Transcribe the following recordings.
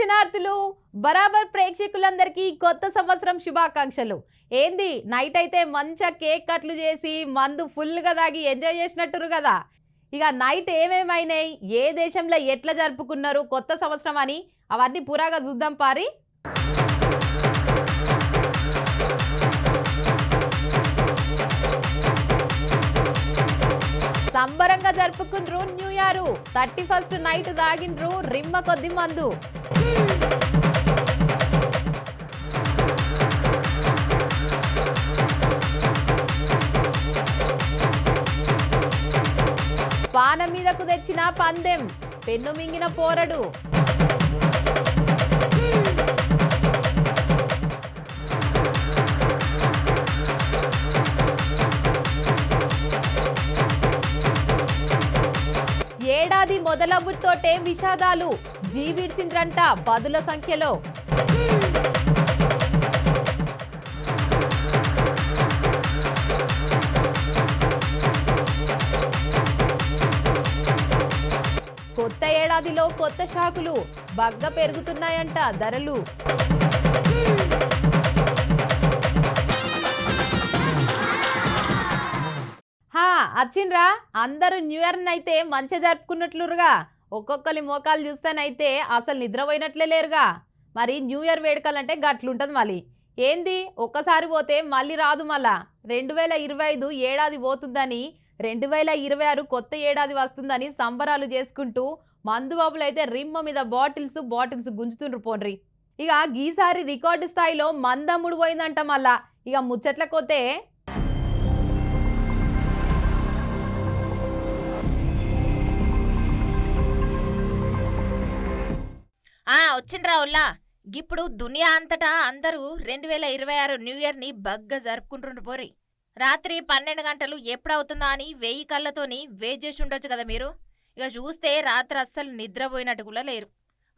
దక్షిణార్థులు బరాబర్ ప్రేక్షకులందరికీ కొత్త సంవత్సరం శుభాకాంక్షలు. ఏంది? నైట్ అయితే మంచిగా కేక్ కట్లు చేసి మందు ఫుల్గా తాగి ఎంజాయ్ చేసినట్టురు కదా. ఇక నైట్ ఏమేమైనాయి? ఏ దేశంలో ఎట్లా జరుపుకున్నారు? కొత్త సంవత్సరం అని అవన్నీ పురాగా చూద్దాం పారి. సంబరంగా జరుపుకుండ్రు new year. Thirty first night తాగిండ్రు రిమ్మ కొద్ది మందు. పాన మీదకు తెచ్చిన పందెం పెన్ను మింగిన పోరడు. మొదలవ్వుతోటే విషాదాలు జీవిడ్చిండ్రంట పదుల సంఖ్యలో. కొత్త ఏడాదిలో కొత్త షాకులు బగ్గ పెరుగుతున్నాయంట ధరలు. హా వచ్చిండ్రా అందరూ న్యూ ఇయర్ అయితే మంచిగా జరుపుకున్నట్లురుగా. ఒక్కొక్కరి మోకాలు చూస్తేనైతే అసలు నిద్రపోయినట్లే లేరుగా. మరి న్యూ ఇయర్ వేడుకలంటే గట్లుంటుంది మళ్ళీ. ఏంది? ఒక్కసారి పోతే మళ్ళీ రాదు మళ్ళా. రెండు వేల ఇరవై ఐదు ఏడాది పోతుందని రెండు వేల ఇరవై ఆరు కొత్త ఏడాది వస్తుందని సంబరాలు చేసుకుంటూ మందు బాబులు అయితే రిమ్మ మీద బాటిల్స్ బాటిల్స్ గుంజుతుండ్రు పోండ్రి ఇక ఈసారి రికార్డు స్థాయిలో మందమ్ముడు పోయిందంట మళ్ళా. ఇక ముచ్చట్లకొతే ఆ వచ్చిండ్రా ఉల్లా ఇప్పుడు దునియా అంతటా అందరూ రెండు వేల ఇరవై ఆరు న్యూ ఇయర్ని బగ్గా జరుపుకుంటుండ్రు పోరి. రాత్రి పన్నెండు గంటలు ఎప్పుడవుతుందా అని వెయ్యి కళ్ళతోని వెయిట్ చేసి ఉండొచ్చు కదా మీరు? ఇక చూస్తే రాత్రి అస్సలు నిద్రపోయినట్టు కూడా లేరు.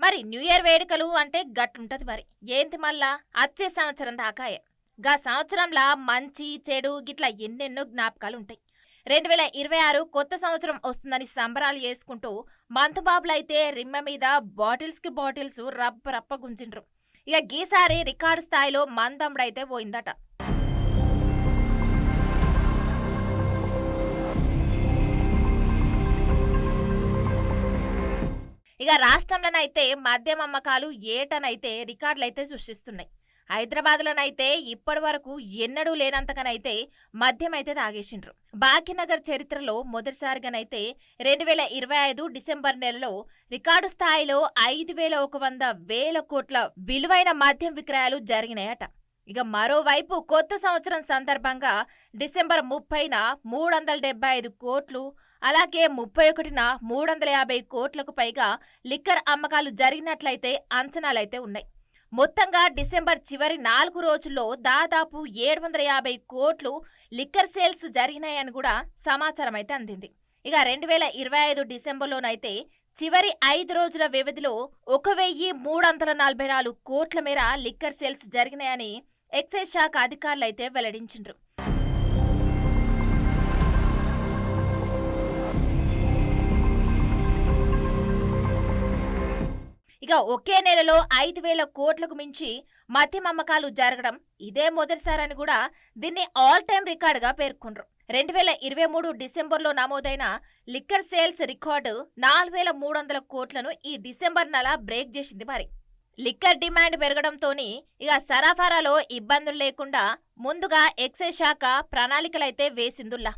మరి న్యూ ఇయర్ వేడుకలు అంటే గట్లుంటది మరి. ఏంటి మళ్ళా? వచ్చే సంవత్సరం దాకాయే గా సంవత్సరంలా మంచి చెడు గిట్లా ఎన్నెన్నో జ్ఞాపకాలు ఉంటాయి రెండు వేల ఇరవై ఆరు కొత్త సంవత్సరం వస్తుందని సంబరాలు చేసుకుంటూ మంతుబాబులైతే రిమ్మ మీద బాటిల్స్కి బాటిల్స్ రప్ప రప్ప గుంజిండ్రు. ఇక గీసారి రికార్డు స్థాయిలో మందమ్ముడైతే పోయిందట. ఇక రాష్ట్రంలోనైతే మద్యం అమ్మకాలు ఏటనైతే రికార్డులైతే సృష్టిస్తున్నాయి. హైదరాబాద్లోనైతే ఇప్పటి వరకు ఎన్నడూ లేనంతగానైతే మద్యమైతే తాగేసిండ్రు. భాగ్యనగర్ చరిత్రలో మొదటిసారిగానైతే రెండు వేల ఇరవై ఐదు డిసెంబర్ నెలలో రికార్డు స్థాయిలో ఐదు వేల ఒక వంద వేల కోట్ల విలువైన మద్యం విక్రయాలు జరిగినాయట. ఇక మరోవైపు కొత్త సంవత్సరం సందర్భంగా డిసెంబర్ ముప్పైన మూడు వందల డెబ్బై ఐదు కోట్లు అలాగే ముప్పై ఒకటిన మూడు వందల యాభై కోట్లకు పైగా లిక్కర్ అమ్మకాలు జరిగినట్లయితే అంచనాలైతే ఉన్నాయి. మొత్తంగా డిసెంబర్ చివరి నాలుగు రోజుల్లో దాదాపు ఏడు వందల యాభై కోట్లు లిక్కర్ సేల్స్ జరిగినాయని కూడా సమాచారం అయితే అందింది. ఇక రెండు వేల ఇరవై ఐదు డిసెంబర్లోనైతే చివరి ఐదు రోజుల వ్యవధిలో ఒక వెయ్యి మూడు వందల నలభై నాలుగు కోట్ల మేర లిక్కర్ సేల్స్ జరిగినాయని ఎక్సైజ్ శాఖ అధికారులైతే వెల్లడించిండ్రు. పైగా ఒకే నెలలో ఐదు వేల కోట్లకు మించి మద్యం అమ్మకాలు జరగడం ఇదే మొదటిసారని కూడా దీన్ని ఆల్ టైమ్ రికార్డుగా పేర్కొండ్రు రెండు వేల ఇరవై మూడు డిసెంబర్లో నమోదైన లిక్కర్ సేల్స్ రికార్డు నాలుగు వేల మూడు వందల కోట్లను ఈ డిసెంబర్ నెల బ్రేక్ చేసింది మరి. లిక్కర్ డిమాండ్ పెరగడంతోని ఇక సరఫరాలో ఇబ్బందులు లేకుండా ముందుగా ఎక్సైజ్ శాఖ ప్రణాళికలైతే వేసిందుల్లా.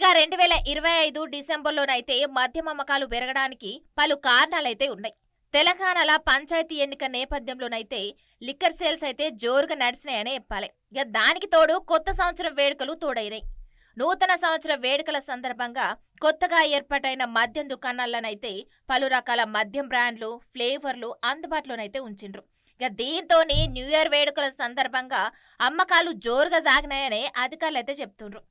ఇక రెండు వేల ఇరవై ఐదు డిసెంబర్లోనైతే మద్యం అమ్మకాలు పెరగడానికి పలు కారణాలైతే ఉన్నాయి. తెలంగాణలో పంచాయతీ ఎన్నిక నేపథ్యంలోనైతే లిక్కర్ సేల్స్ అయితే జోరుగా నడిచినాయనే చెప్పాలి. ఇక దానికి తోడు కొత్త సంవత్సరం వేడుకలు తోడైనాయి. నూతన సంవత్సర వేడుకల సందర్భంగా కొత్తగా ఏర్పాటైన మద్యం దుకాణాలనైతే పలు రకాల మద్యం బ్రాండ్లు ఫ్లేవర్లు అందుబాటులోనైతే ఉంచిండ్రు. ఇక దీంతోనే న్యూ ఇయర్ వేడుకల సందర్భంగా అమ్మకాలు జోరుగా సాగినాయనే అధికారులు అయితే చెప్తుండ్రు.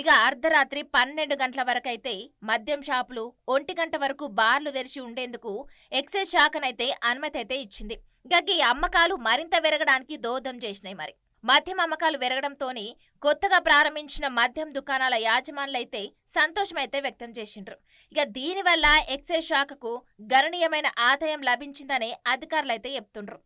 ఇక అర్ధరాత్రి పన్నెండు గంటల వరకైతే మద్యం షాపులు ఒంటి గంట వరకు బార్లు తెరిచి ఉండేందుకు ఎక్సైజ్ శాఖనైతే అనుమతి అయితే ఇచ్చింది గగ్గి అమ్మకాలు మరింత పెరగడానికి దోహదం చేసినాయి మరి. మద్యం అమ్మకాలు పెరగడంతోనే కొత్తగా ప్రారంభించిన మద్యం దుకాణాల యాజమానులైతే సంతోషమైతే వ్యక్తం చేసిండ్రు. ఇక దీనివల్ల ఎక్సైజ్ శాఖకు గణనీయమైన ఆదాయం లభించిందని అధికారులైతే చెప్తుండ్రు.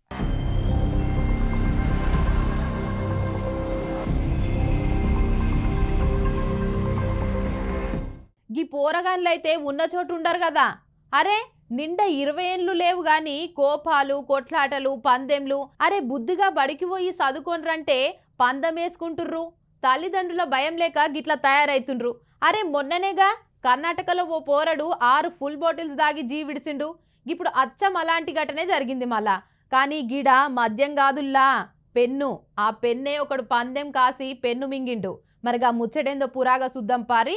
గీ పోరగాన్లైతే ఉన్న చోటు ఉండరు కదా. అరే నిండా ఇరవై ఏండ్లు లేవు గాని కోపాలు కొట్లాటలు పందెంలు అరే బుద్ధిగా బడికి పోయి చదువుకోనరంటే పందెం వేసుకుంటుర్రు. తల్లిదండ్రుల భయం లేక గిట్లా తయారైతుండ్రు. అరే మొన్ననేగా కర్ణాటకలో ఓ పోరడు ఆరు ఫుల్ బాటిల్స్ దాగి జీవిడిసిండు ఇప్పుడు అచ్చం అలాంటి ఘటనే జరిగింది మళ్ళా. కానీ గిడ మద్యం కాదుల్లా. పెన్ను ఆ పెన్నే ఒకడు పందెం కాసి పెన్ను మింగిండు. మరిగా ముచ్చటేందో పురాగా శుద్ధం పారి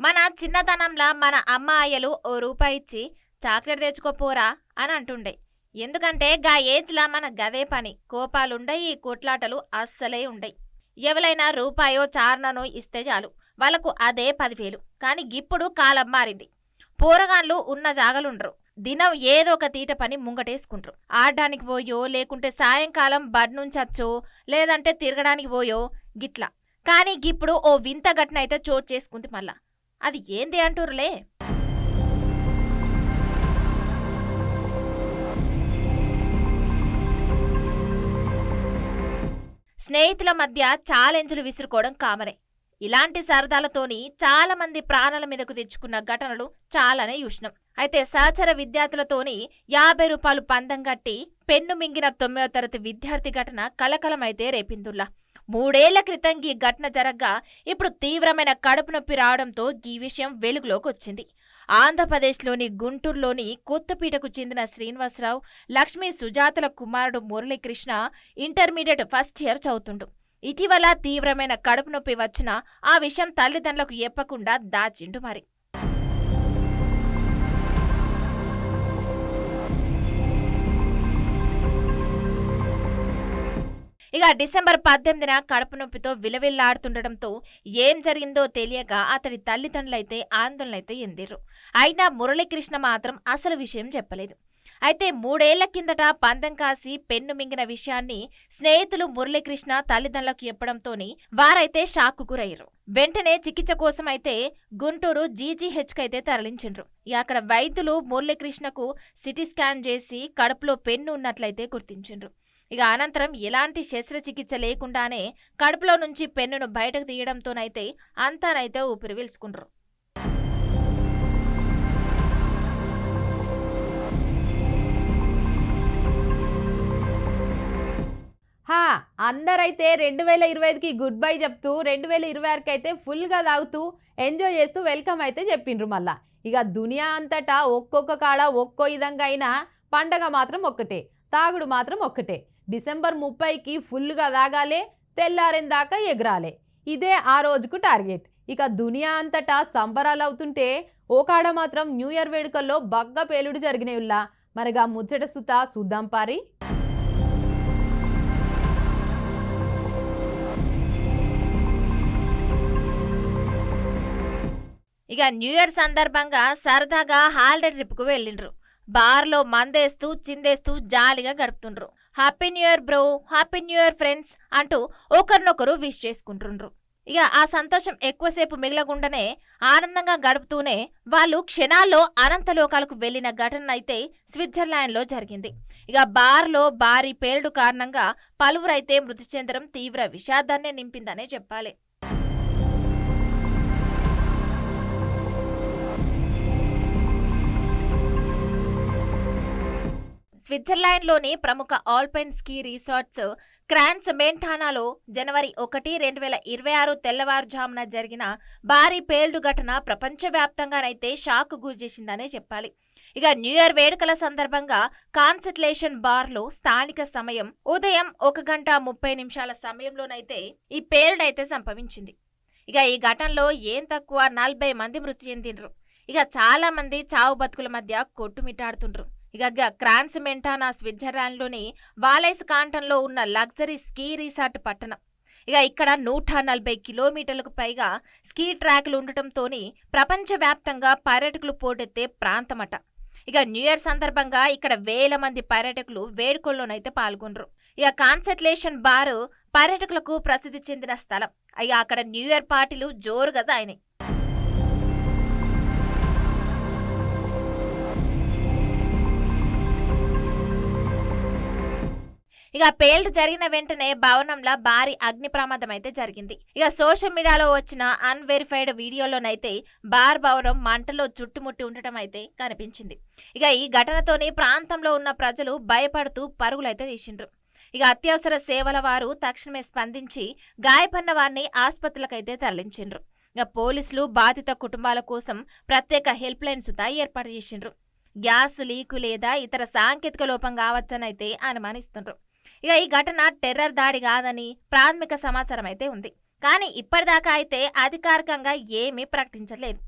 మన చిన్నతనంలా మన అమ్మ అయ్యలు ఓ రూపాయి ఇచ్చి చాక్లెట్ తెచ్చుకోపోరా అని అంటుండే. ఎందుకంటే గా ఏజ్లా మన గదే పని. కోపాలుండయి కొట్లాటలు అస్సలే ఉండయి. ఎవలైనా రూపాయో చార్ననో ఇస్తే చాలు. వాళ్ళకు అదే పదివేలు. కానీ గిప్పుడు కాలం మారింది. పోరగాన్లు ఉన్న జాగలుండరు. దినం ఏదో ఒక తీట పని ముంగటేసుకుంటారు. ఆడడానికి పోయో లేకుంటే సాయంకాలం బడ్ నుంచచ్చో లేదంటే తిరగడానికి పోయో గిట్లా. కానీ గిప్పుడు ఓ వింత ఘటన అయితే చోటు చేసుకుంది మళ్ళా. అది ఏంది అంటుర్రులే స్నేహితుల మధ్య ఛాలెంజ్లు విసురుకోవడం కామనే. ఇలాంటి సరదాలతోని చాలా మంది ప్రాణాల మీదకు తెచ్చుకున్న ఘటనలు చాలానే చూసినాం. అయితే సహచర విద్యార్థులతోని యాభై రూపాయలు పందం కట్టి పెన్ను మింగిన తొమ్మిదో తరగతి విద్యార్థి ఘటన కలకలమైతే రేపిందుల్లా. మూడేళ్ళ క్రితం ఈ ఘటన జరగ్గా ఇప్పుడు తీవ్రమైన కడుపు నొప్పి రావడంతో ఈ విషయం వెలుగులోకి వచ్చింది ఆంధ్రప్రదేశ్లోని గుంటూరులోని కొత్తపీటకు చెందిన శ్రీనివాసరావు లక్ష్మీ సుజాతల కుమారుడు మురళీకృష్ణ ఇంటర్మీడియట్ ఫస్ట్ ఇయర్ చదువుతుండు. ఇటీవల తీవ్రమైన కడుపు నొప్పి వచ్చినా ఆ విషయం తల్లిదండ్రులకు చెప్పకుండా దాచిండు మరి. ఇక డిసెంబర్ పద్దెనిమిదిన కడుపు నొప్పితో విలవిల్లాడుతుండటంతో ఏం జరిగిందో తెలియక అతడి తల్లిదండ్రులైతే ఆందోళనైతే ఎందిర్రు. అయినా మురళీకృష్ణ మాత్రం అసలు విషయం చెప్పలేదు. అయితే మూడేళ్ళ కిందట పందెం కాసి పెన్ను మింగిన విషయాన్ని స్నేహితులు మురళీకృష్ణ తల్లిదండ్రులకు చెప్పడంతోని వారైతే షాక్కు గురయ్యారు. వెంటనే చికిత్స కోసం అయితే గుంటూరు జీజీహెచ్కి అయితే తరలించిండ్రు అక్కడ వైద్యులు మురళీకృష్ణకు సిటీ స్కాన్ చేసి కడుపులో పెన్ను ఉన్నట్లయితే గుర్తించిండ్రు. ఇక అనంతరం ఎలాంటి శస్త్రచికిత్స లేకుండానే కడుపులో నుంచి పెన్నును బయటకు తీయడంతోనైతే అంతానైతే ఊపిరి పీల్చుకుండ్రు. హా అందరైతే రెండు వేల ఇరవై ఐదుకి గుడ్ బై చెప్తూ రెండు వేల ఇరవై ఆరుకి అయితే ఫుల్గా తాగుతూ ఎంజాయ్ చేస్తూ వెల్కమ్ అయితే చెప్పిండ్రు మళ్ళా. ఇక దునియా అంతటా ఒక్కొక్క కాడ ఒక్కో విధంగా అయినా పండగ మాత్రం ఒక్కటే తాగుడు మాత్రం ఒక్కటే. డిసెంబర్ ముప్పైకి ఫుల్గా తాగాలే తెల్లారిన దాకా ఎగరాలే. ఇదే ఆ రోజుకు టార్గెట్. ఇక దునియా అంతటా సంబరాలు అవుతుంటే ఓకాడ మాత్రం న్యూ ఇయర్ వేడుకల్లో బగ్గ పేలుడు జరిగినయుల్లా. మరిగా ముచ్చట సుత చూద్దాం పారి. ఇక న్యూ ఇయర్ సందర్భంగా సరదాగా హాలిడే ట్రిప్కు వెళ్ళిండ్రు. బార్లో మందేస్తూ చిందేస్తూ జాలిగా గడుపుతుండ్రు. Happy new year bro happy new year friends అంటూ ఒకరినొకరు విష్ చేసుకుంటుండ్రు. ఇక ఆ సంతోషం ఎక్కువసేపు మిగలకుండానే ఆనందంగా గడుపుతూనే వాళ్ళు క్షణాల్లో అనంతలోకాలకు వెళ్ళిన ఘటన అయితే స్విట్జర్లాండ్లో జరిగింది. ఇక బార్లో భారీ పేలుడు కారణంగా పలువురైతే మృతి చెందడం తీవ్ర విషాదాన్నే నింపిందనే చెప్పాలి. స్విట్జర్లాండ్లోని ప్రముఖ ఆల్పైన్ స్కీ రిసార్ట్స్ క్రాన్స్ మెంటానాలో జనవరి ఒకటి రెండు వేల ఇరవై ఆరు తెల్లవారుజామున జరిగిన భారీ పేల్డు ఘటన ప్రపంచవ్యాప్తంగానైతే షాక్ గురిచేసిందనే చెప్పాలి. ఇక న్యూ ఇయర్ వేడుకల సందర్భంగా కాన్సన్ట్రేషన్ బార్లో స్థానిక సమయం ఉదయం ఒక గంట ముప్పై నిమిషాల సమయంలోనైతే ఈ పేల్డైతే సంభవించింది. ఇక ఈ ఘటనలో ఏం తక్కువ నలభై మంది మృతి చెందిండ్రు. ఇక చాలామంది చావు బతుకుల మధ్య కొట్టుమిట్టాడుతుండ్రు. ఇక గ- క్రాన్స్ మెంటానా స్విట్జర్లాండ్లోని వాలైస్ కాంటంలో ఉన్న లగ్జరీ స్కీ రిసార్ట్ పట్టణం. ఇక ఇక్కడ నూట నలభై కిలోమీటర్లకు పైగా స్కీ ట్రాక్లు ఉండటంతోని ప్రపంచవ్యాప్తంగా పర్యాటకులు పోటెత్తే ప్రాంతమట. ఇక న్యూ ఇయర్ సందర్భంగా ఇక్కడ వేల మంది పర్యాటకులు వేడుకల్లోనైతే పాల్గొనరు. ఇక కాన్సన్ట్రేషన్ బారు పర్యాటకులకు ప్రసిద్ధి చెందిన స్థలం. ఇక అక్కడ న్యూ ఇయర్ పార్టీలు జోరుగా సాయినాయి ఇక పేల్ట్ జరిగిన వెంటనే భవనంలో భారీ అగ్ని ప్రమాదం అయితే జరిగింది. ఇక సోషల్ మీడియాలో వచ్చిన అన్వెరిఫైడ్ వీడియోలోనైతే బార్ భవనం మంటలో చుట్టుముట్టి ఉండటం అయితే కనిపించింది. ఇక ఈ ఘటనతోని ప్రాంతంలో ఉన్న ప్రజలు భయపడుతూ పరుగులైతే తీసిండ్రు. ఇక అత్యవసర సేవల వారు తక్షణమే స్పందించి గాయపడిన వారిని ఆసుపత్రులకైతే తరలించిండ్రు. ఇక పోలీసులు బాధిత కుటుంబాల కోసం ప్రత్యేక హెల్ప్ లైన్ సుతా ఏర్పాటు చేసిండ్రు. గ్యాస్ లీకు లేదా ఇతర సాంకేతిక లోపం కావచ్చనైతే అనుమానిస్తుండ్రు. ఇక ఈ ఘటన టెర్రర్ దాడి కాదని ప్రాథమిక సమాచారం అయితే ఉంది. కానీ ఇప్పటిదాకా అయితే అధికారికంగా ఏమీ ప్రకటించలేదు.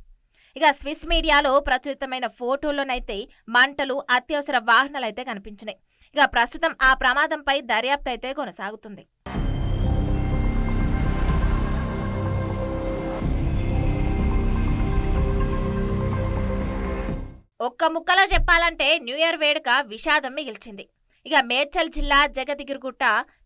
ఇక స్విస్ మీడియాలో ప్రచురితమైన ఫోటోల్లోనైతే మంటలు అత్యవసర వాహనాలు అయితే కనిపించినాయి. ఇక ప్రస్తుతం ఆ ప్రమాదంపై దర్యాప్తు అయితే కొనసాగుతుంది. ఒక్క ముక్కలో చెప్పాలంటే న్యూ ఇయర్ వేడుక విషాదం మిగిల్చింది. ఇక మేడ్చల్ జిల్లా జగదిగిరిగుట్ట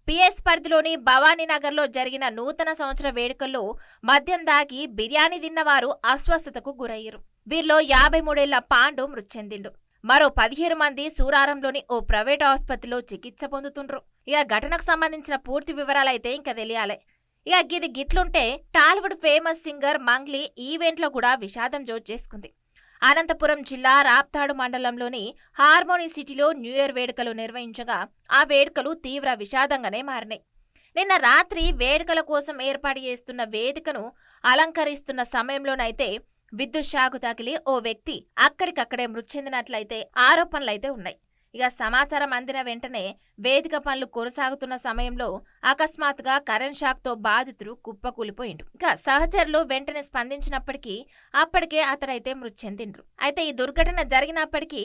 పిఎస్ పరిధిలోని భవానీనగర్లో జరిగిన నూతన సంవత్సర వేడుకల్లో మద్యం దాగి బిర్యానీ తిన్నవారు అస్వస్థతకు గురయ్యారు. వీరిలో యాభై మూడేళ్ళ పాండు మృతి చెందిండు. మరో పదిహేను మంది సూరారంలోని ఓ ప్రైవేట్ ఆసుపత్రిలో చికిత్స పొందుతుండ్రు. ఇక ఘటనకు సంబంధించిన పూర్తి వివరాలైతే ఇంకా తెలియాలి. ఇక గిది గిట్లుంటే టాలీవుడ్ ఫేమస్ సింగర్ మంగ్లీ ఈవెంట్లో కూడా విషాదం జోరు చేసుకుంది. అనంతపురం జిల్లా రాప్తాడు మండలంలోని హార్మోనీ సిటీలో న్యూ ఇయర్ వేడుకలు నిర్వహించగా ఆ వేడుకలు తీవ్ర విషాదంగానే మారినాయి. నిన్న రాత్రి వేడుకల కోసం ఏర్పాటు చేస్తున్న వేదికను అలంకరిస్తున్న సమయంలోనైతే విద్యుత్ షాకు తగిలి ఓ వ్యక్తి అక్కడికక్కడే మృతి చెందినట్లయితే ఆరోపణలైతే ఉన్నాయి. ఇక సమాచారం అందిన వెంటనే వేదిక పనులు కొనసాగుతున్న సమయంలో అకస్మాత్తుగా కరెంట్ షాక్తో బాధితుడు కుప్పకూలిపోయిండు. ఇక సహచరులు వెంటనే స్పందించినప్పటికీ అప్పటికే అతడైతే మృతి చెందిండ్రు. అయితే ఈ దుర్ఘటన జరిగినప్పటికీ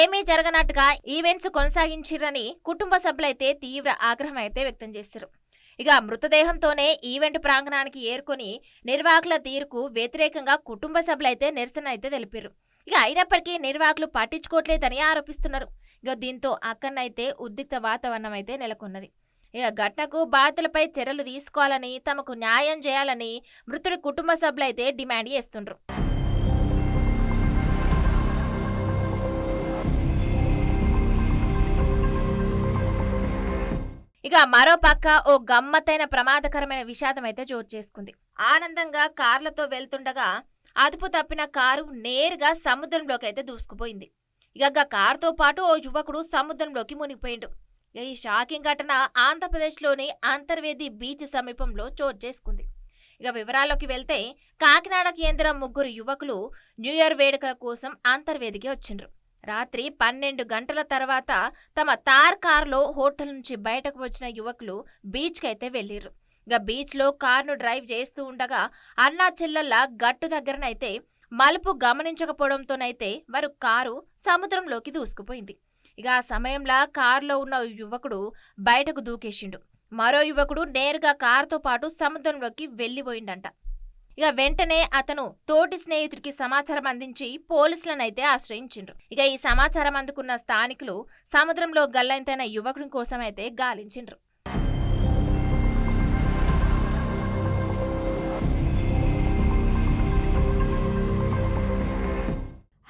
ఏమీ జరగనట్టుగా ఈవెంట్స్ కొనసాగించిరని కుటుంబ సభ్యులైతే తీవ్ర ఆగ్రహం అయితే వ్యక్తం చేశారు ఇక మృతదేహంతోనే ఈవెంట్ ప్రాంగణానికి ఏరుకొని నిర్వాహకుల తీరుకు వ్యతిరేకంగా కుటుంబ సభ్యులైతే నిరసన అయితే తెలిపారు ఇక అయినప్పటికీ నిర్వాహకులు పట్టించుకోవట్లేదని ఆరోపిస్తున్నారు. ఇక దీంతో అక్కడనైతే ఉద్రిక్త వాతావరణం అయితే నెలకొన్నది. ఇక ఘటనకు బాధితులపై చర్యలు తీసుకోవాలని తమకు న్యాయం చేయాలని మృతుడి కుటుంబ సభ్యులైతే డిమాండ్ చేస్తుండ్రు. ఇక మరో పక్క ఓ గమ్మత్తైన ప్రమాదకరమైన విషాదం అయితే చోటు చేసుకుంది. ఆనందంగా కార్లతో వెళ్తుండగా అదుపు తప్పిన కారు నేరుగా సముద్రంలోకి అయితే దూసుకుపోయింది. ఇక కారుతో పాటు ఓ యువకుడు సముద్రంలోకి మునిగిపోయిండు. ఈ షాకింగ్ ఘటన ఆంధ్రప్రదేశ్లోని అంతర్వేది బీచ్ సమీపంలో చోటు చేసుకుంది. ఇక వివరాల్లోకి వెళ్తే కాకినాడ కేంద్రం ముగ్గురు యువకులు న్యూ ఇయర్ వేడుకల కోసం అంతర్వేదికి వచ్చిండ్రు. రాత్రి పన్నెండు గంటల తర్వాత తమ తార్ కారులో హోటల్ నుంచి బయటకు వచ్చిన యువకులు బీచ్కి అయితే వెళ్ళిర్రు. ఇక బీచ్లో కారును డ్రైవ్ చేస్తూ ఉండగా అన్నా చెల్లెళ్ళ గట్టు దగ్గరనైతే మలుపు గమనించకపోవడంతోనైతే వారు కారు సముద్రంలోకి దూసుకుపోయింది. ఇక ఆ సమయంలో కారులో ఉన్న యువకుడు బయటకు దూకేసిండు. మరో యువకుడు నేరుగా కారుతో పాటు సముద్రంలోకి వెళ్ళిపోయిండంట. ఇక వెంటనే అతను తోటి స్నేహితుడికి సమాచారం అందించి పోలీసులనైతే ఆశ్రయించిండ్రు. ఇక ఈ సమాచారం అందుకున్న స్థానికులు సముద్రంలో గల్లంతైన యువకుడి కోసం అయితే గాలించిండ్రు.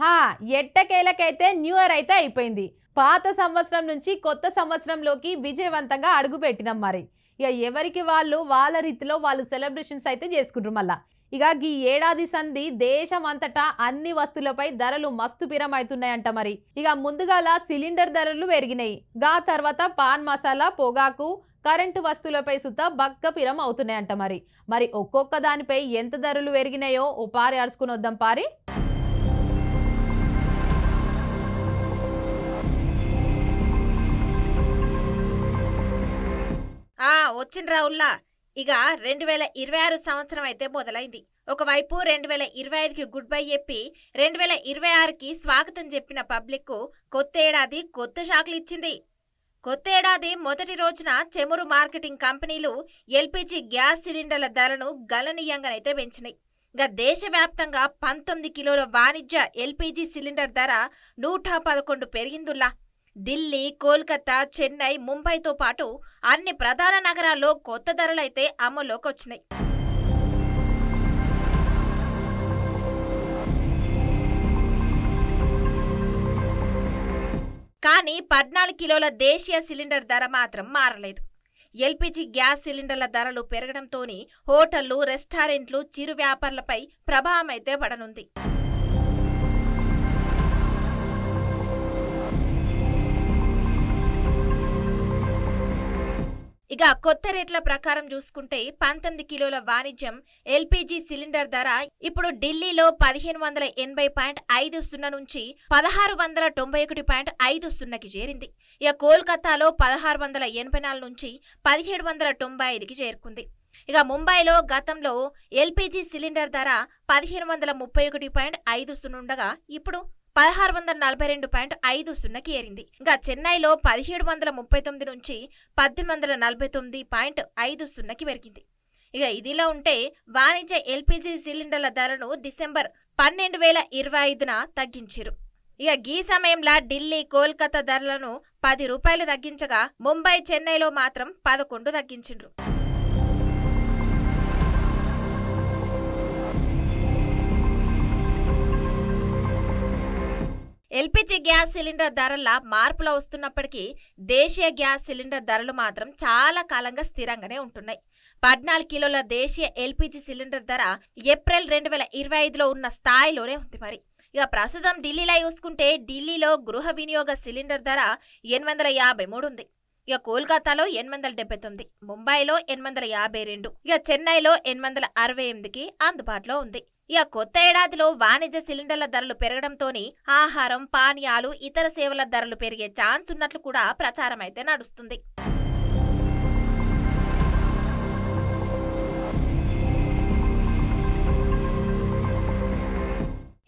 హా ఎట్టకేలకైతే న్యూ ఇయర్ అయితే అయిపోయింది. పాత సంవత్సరం నుంచి కొత్త సంవత్సరంలోకి విజయవంతంగా అడుగుపెట్టినాం మరి. ఇక ఎవరికి వాళ్ళు వాళ్ళ రీతిలో వాళ్ళు సెలబ్రేషన్స్ అయితే చేసుకుంటారు మళ్ళా. ఇక ఈ ఏడాది సంధి దేశం అంతటా అన్ని వస్తువులపై ధరలు మస్తు పిరమవుతున్నాయంట మరి. ఇక ముందుగాల సిలిండర్ ధరలు పెరిగినాయి. గా తర్వాత పాన్ మసాలా పొగాకు కరెంటు వస్తువులపై సుత బక్క పిరం అవుతున్నాయంట మరి. మరి ఒక్కొక్క దానిపై ఎంత ధరలు పెరిగినాయో ఓ పారి అడుచుకుని వద్దాం పారి. ఆ వచ్చిన రావుల్లా ఇక రెండు వేల ఇరవై ఆరు సంవత్సరం అయితే మొదలైంది. ఒకవైపు రెండు వేల ఇరవై ఐదుకి గుడ్ బై చెప్పి రెండు వేల ఇరవై ఆరుకి స్వాగతం చెప్పిన పబ్లిక్ కొత్త ఏడాది కొత్త షాకులు ఇచ్చింది. కొత్త ఏడాది మొదటి రోజున చెమురు మార్కెటింగ్ కంపెనీలు ఎల్పిజి గ్యాస్ సిలిండర్ల ధరను గణనీయంగానైతే పెంచినాయి. ఇక దేశవ్యాప్తంగా పంతొమ్మిది కిలోల వాణిజ్య ఎల్పిజి సిలిండర్ ధర నూట పదకొండు పెరిగిందుల్లా. ఢిల్లీ కోల్కతా చెన్నై ముంబైతో పాటు అన్ని ప్రధాన నగరాల్లో కొత్త ధరలైతే అమల్లోకి వచ్చినాయి కానీ పద్నాలుగు కిలోల దేశీయ సిలిండర్ ధర మాత్రం మారలేదు. ఎల్పిజి గ్యాస్ సిలిండర్ల ధరలు పెరగడంతోని హోటళ్ళు రెస్టారెంట్లు చిరు వ్యాపారులపై ప్రభావం అయితే పడనుంది. ఇక కొత్త రేట్ల ప్రకారం చూసుకుంటే పంతొమ్మిది కిలోల వాణిజ్యం ఎల్పిజి సిలిండర్ ధర ఇప్పుడు ఢిల్లీలో పదిహేను వందల ఎనభై పాయింట్ ఐదు సున్నా నుంచి పదహారు వందల తొంభై ఒకటి పాయింట్ ఐదు సున్నాకి చేరింది. ఇక కోల్కతాలో పదహారు వందల ఎనభై నాలుగు నుంచి పదిహేడు వందల తొంభై ఐదుకి చేరుకుంది. ఇక ముంబైలో గతంలో ఎల్పిజి సిలిండర్ ధర పదిహేను వందల ముప్పై ఒకటి పాయింట్ ఐదు సున్నా ఉండగా ఇప్పుడు పదహారు వందల నలభై రెండు పాయింట్ ఐదు సున్నాకి ఏరింది. ఇంకా చెన్నైలో పదిహేడు వందల ముప్పై తొమ్మిది నుంచి పద్దెనిమిది వందల నలభై తొమ్మిది పాయింట్ ఐదు సున్నాకి పెరిగింది. ఇక ఇదిలా ఉంటే వాణిజ్య ఎల్పిజి సిలిండర్ల ధరను డిసెంబర్ పన్నెండు వేల ఇరవై ఐదున తగ్గించారు. ఇక ఈ సమయంలో ఢిల్లీ కోల్కతా ధరలను పది రూపాయలు తగ్గించగా ముంబై చెన్నైలో మాత్రం పదకొండు తగ్గించిండ్రు ఎల్పిజి గ్యాస్ సిలిండర్ ధరల మార్పులు వస్తున్నప్పటికీ దేశీయ గ్యాస్ సిలిండర్ ధరలు మాత్రం చాలా కాలంగా స్థిరంగానే ఉంటున్నాయి. పద్నాలుగు కిలోల దేశీయ ఎల్పిజి సిలిండర్ ధర ఏప్రిల్ రెండు వేల ఇరవై ఐదులో ఉన్న స్థాయిలోనే ఉంది మరి. ఇక ప్రస్తుతం ఢిల్లీలో చూసుకుంటే ఢిల్లీలో గృహ వినియోగ సిలిండర్ ధర ఎనిమిది వందల యాభై మూడు ఉంది. ఇక కోల్కతాలో ఎనిమిది వందల డెబ్బై తొమ్మిది ముంబైలో ఎనిమిది వందల యాభై రెండు ఇక చెన్నైలో ఎనిమిది వందల అరవై ఎనిమిదికి అందుబాటులో ఉంది. ఇక కొత్త ఏడాదిలో వాణిజ్య సిలిండర్ల ధరలు పెరగడంతోని ఆహారం పానీయాలు ఇతర సేవల ధరలు పెరిగే ఛాన్స్ ఉన్నట్లు కూడా ప్రచారం అయితే నడుస్తుంది.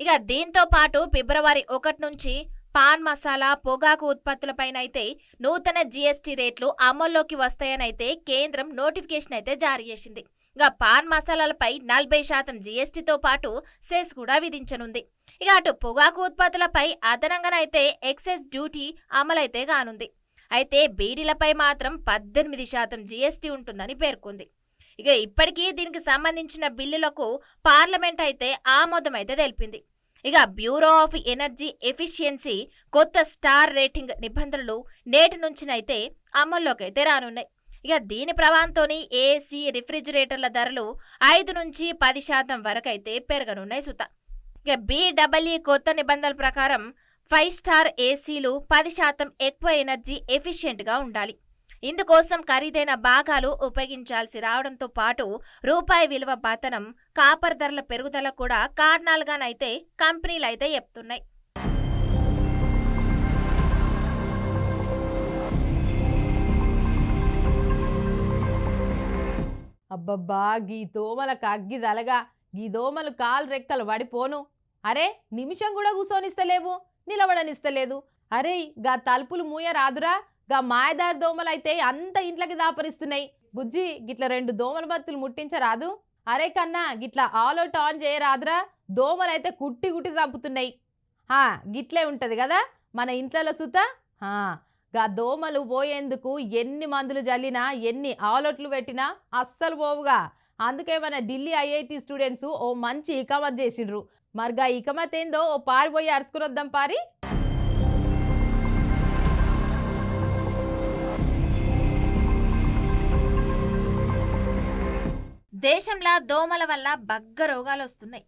ఇక దీంతో పాటు ఫిబ్రవరి ఒకటి నుంచి పాన్ మసాలా పొగాకు ఉత్పత్తులపైన అయితే నూతన జీఎస్టీ రేట్లు అమల్లోకి వస్తాయనైతే కేంద్రం నోటిఫికేషన్ అయితే జారీ చేసింది. ఇక పాన్ మసాలాలపై నలభై శాతం జీఎస్టీతో పాటు సెస్ కూడా విధించనుంది. ఇక అటు పొగాకు ఉత్పత్తులపై అదనంగానైతే ఎక్సైజ్ డ్యూటీ అమలైతే కానుంది. అయితే బీడీలపై మాత్రం పద్దెనిమిది శాతం జీఎస్టీ ఉంటుందని పేర్కొంది. ఇక ఇప్పటికీ దీనికి సంబంధించిన బిల్లులకు పార్లమెంట్ అయితే ఆమోదం అయితే తెలిపింది. ఇక బ్యూరో ఆఫ్ ఎనర్జీ ఎఫిషియన్సీ కొత్త స్టార్ రేటింగ్ నిబంధనలు నేటి నుంచినైతే అమల్లోకి అయితే రానున్నాయి. ఇక దీని ప్రభావంతోనే ఏసీ రిఫ్రిజిరేటర్ల ధరలు ఐదు నుంచి పది శాతం వరకు అయితే పెరగనున్నాయి సుత. ఇక బీడబ్ల్యూ కొత్త నిబంధనల ప్రకారం ఫైవ్ స్టార్ ఏసీలు పది శాతం ఎక్కువ ఎనర్జీ ఎఫిషియెంట్గా ఉండాలి. ఇందుకోసం ఖరీదైన భాగాలు ఉపయోగించాల్సి రావడంతో పాటు రూపాయి విలువ పతనం కాపర్ ధరల పెరుగుదల కూడా కారణాలుగానైతే కంపెనీలు అయితే చెప్తున్నాయి. అబ్బబ్బా! గీ దోమల అగ్గి దలగా గీ దోమలు కాలు రెక్కలు పడిపోను అరే నిమిషం కూడా కూసోనిస్తలేవు నిలబడనిస్తలేదు. అరే గా తలుపులు మూయ రాదురా గా మాయదారి దోమలైతే అంత ఇంట్లోకి దాపరిస్తున్నాయి. బుజ్జి గిట్ల రెండు దోమల బత్తులు ముట్టించరాదు. అరే కన్నా గిట్ల ఆల్ అవుట్ ఆన్ చేయరాదురా దోమలైతే కుట్టి కుట్టి చంపుతున్నాయి. హా గిట్లే ఉంటది కదా మన ఇంట్లో సుత? హా గా దోమలు పోయేందుకు ఎన్ని మందులు జల్లినా ఎన్ని ఆలోట్లు పెట్టినా అస్సలు పోవుగా. అందుకే మన ఢిల్లీ ఐఐటి స్టూడెంట్స్ ఓ మంచి ఇకమత్ చేసిండ్రు. మరిగా ఇకమత్ ఏందో ఓ పారిపోయి అరుచుకునొద్దాం పారి. దేశంలో దోమల వల్ల బగ్గ రోగాలు వస్తున్నాయి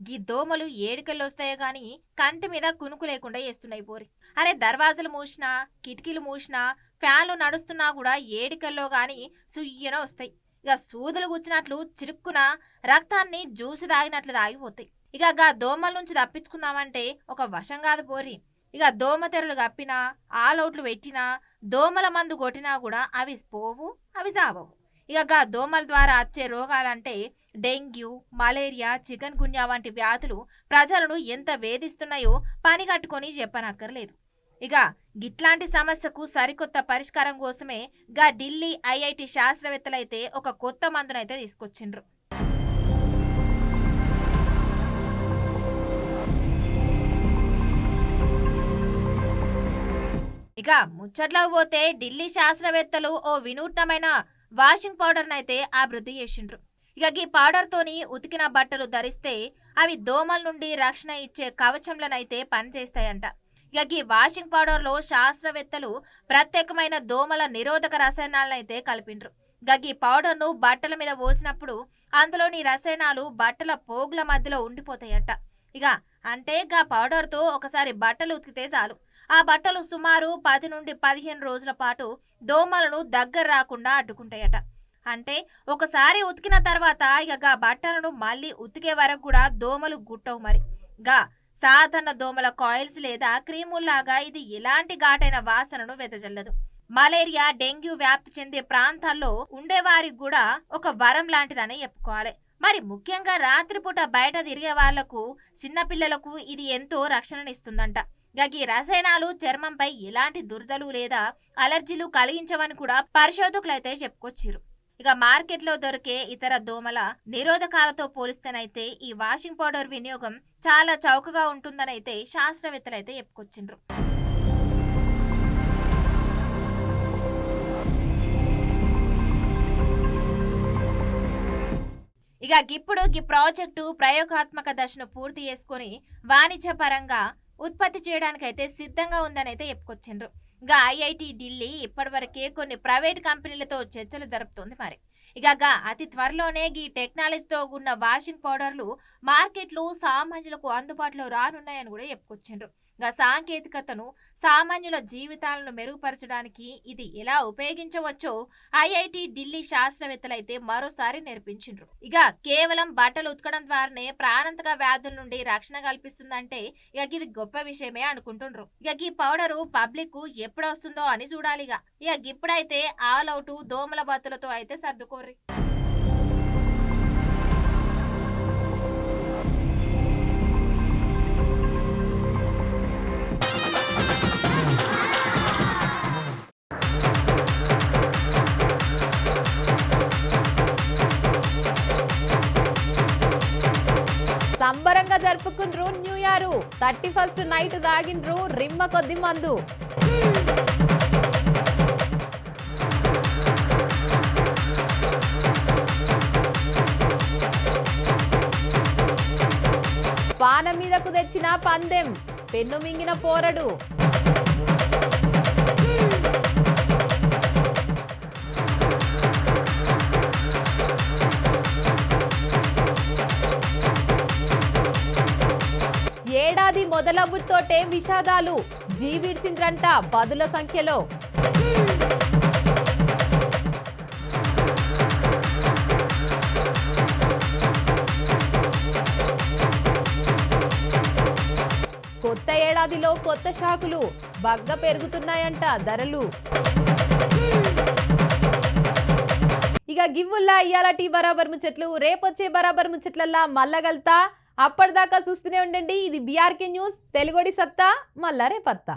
గీ దోమలు ఏడుకల్లో వస్తాయో గాని కంటి మీద కునుకు లేకుండా చేస్తున్నాయి పోరి. అరే దర్వాజలు మూసినా కిటికీలు మూసినా ఫ్యాన్లు నడుస్తున్నా కూడా ఏడికల్లో గాని సుయ్యన వస్తాయి. ఇక సూదులు గుచ్చినట్లు చిరుక్కున రక్తాన్ని జ్యూసి తాగినట్లు తాగిపోతాయి. ఇక గా దోమల నుంచి తప్పించుకుందామంటే ఒక వశం కాదు పోరి. ఇక దోమ తెరలు కప్పినా ఆలౌట్లు పెట్టినా దోమల మందు కొట్టినా కూడా అవి పోవు అవి సావవు. ఇక గా దోమల ద్వారా వచ్చే రోగాలంటే డెంగ్యూ మలేరియా చికెన్ గున్యా వంటి వ్యాధులు ప్రజలను ఎంత వేధిస్తున్నాయో పని కట్టుకొని చెప్పనక్కర్లేదు. ఇక గిట్లాంటి సమస్యకు సరికొత్త పరిష్కారం కోసమే గా ఢిల్లీ ఐఐటి శాస్త్రవేత్తలైతే ఒక కొత్త మందునైతే తీసుకొచ్చిండ్రు. ఇక ముచ్చట్లోకి పోతే ఢిల్లీ శాస్త్రవేత్తలు ఓ వినూత్నమైన వాషింగ్ పౌడర్నైతే అభివృద్ధి చేసిండ్రు. ఇక ఈ పౌడర్తోని ఉతికిన బట్టలు ధరిస్తే అవి దోమల నుండి రక్షణ ఇచ్చే కవచంలనైతే పనిచేస్తాయంట. ఇక ఈ వాషింగ్ పౌడర్లో శాస్త్రవేత్తలు ప్రత్యేకమైన దోమల నిరోధక రసాయనాలను అయితే కలిపిండ్రు గగ్గి పౌడర్ను బట్టల మీద పోసినప్పుడు అందులోని రసాయనాలు బట్టల పోగుల మధ్యలో ఉండిపోతాయంట. ఇక అంటే గా పౌడర్తో ఒకసారి బట్టలు ఉతికితే చాలు. ఆ బట్టలు సుమారు పది నుండి పదిహేను రోజుల పాటు దోమలను దగ్గర రాకుండా అడ్డుకుంటాయట. అంటే ఒకసారి ఉతికిన తర్వాత ఇక గా బట్టలను మళ్ళీ ఉతికే వరకు కూడా దోమలు గుట్టవు మరి. గా సాధారణ దోమల కాయిల్స్ లేదా క్రీముల్లాగా ఇది ఎలాంటి ఘాటైన వాసనను వెదజల్లదు. మలేరియా డెంగ్యూ వ్యాప్తి చెందే ప్రాంతాల్లో ఉండేవారికి కూడా ఒక వరం లాంటిదని చెప్పుకోవాలి. మరి ముఖ్యంగా రాత్రిపూట బయట తిరిగే వాళ్ళకు చిన్నపిల్లలకు ఇది ఎంతో రక్షణనిస్తుందంట. గగి రసాయనాలు చర్మంపై ఎలాంటి దురదలు లేదా అలర్జీలు కలిగించవని కూడా పరిశోధకులైతే చెప్పుకొచ్చారు ఇక మార్కెట్లో దొరికే ఇతర దోమల నిరోధకాలతో పోలిస్తేనైతే ఈ వాషింగ్ పౌడర్ వినియోగం చాలా చౌకగా ఉంటుందనైతే శాస్త్రవేత్తలు అయితే చెప్పుకొచ్చిండ్రు. ఇక ఇప్పుడు ఈ ప్రాజెక్టు ప్రయోగాత్మక దశను పూర్తి చేసుకొని వాణిజ్య పరంగా ఉత్పత్తి చేయడానికైతే సిద్ధంగా ఉందని అయితే చెప్పుకొచ్చిండ్రు. ఇక ఐఐటి ఢిల్లీ ఇప్పటివరకే కొన్ని ప్రైవేట్ కంపెనీలతో చర్చలు జరుపుతోంది మరి. ఇక గా అతి త్వరలోనే ఈ టెక్నాలజీతో ఉన్న వాషింగ్ పౌడర్లు మార్కెట్లు సామాన్యులకు అందుబాటులో రానున్నాయని కూడా చెప్పుకొచ్చిండ్రు. గా సాంకేతికతను సామాన్యుల జీవితాలను మెరుగుపరచడానికి ఇది ఎలా ఉపయోగించవచ్చో ఐఐటి ఢిల్లీ శాస్త్రవేత్తలైతే మరోసారి నేర్పించిండ్రు. ఇక కేవలం బట్టలు ఉతకడం ద్వారానే ప్రాణాంతక వ్యాధుల నుండి రక్షణ కల్పిస్తుందంటే ఇక ఇది గొప్ప విషయమే అనుకుంటుండ్రు. ఇక ఈ పౌడరు పబ్లిక్ ఎప్పుడు వస్తుందో అని చూడాలిగా. ఇక ఇప్పుడైతే ఆల్ అవుట్ దోమల బత్తులతో అయితే సర్దుకోర్రి. June new year. Thirty first night తాగిండ్రు రిమ్మ కొద్ది మందు. పాన మీదకు తెచ్చిన పందెం పెన్ను మింగిన పోరడు. మొదలవ్వుతోటే విషాదాలు జీవిడ్చిండ్రంట బదుల సంఖ్యలో. కొత్త ఏడాదిలో కొత్త షాకులు బగ్గ పెరుగుతున్నాయంట ధరలు. ఇక గివ్వుల్లా ఇయాలటి బరాబర్ ముచ్చట్లు రేపొచ్చే బరాబర్ ముచ్చట్లల్లా మల్లగల్తా అప్పటిదాకా చూస్తూనే ఉండండి. ఇది బీఆర్కే న్యూస్ తెలుగోడి సత్తా మల్లా రేపత్తా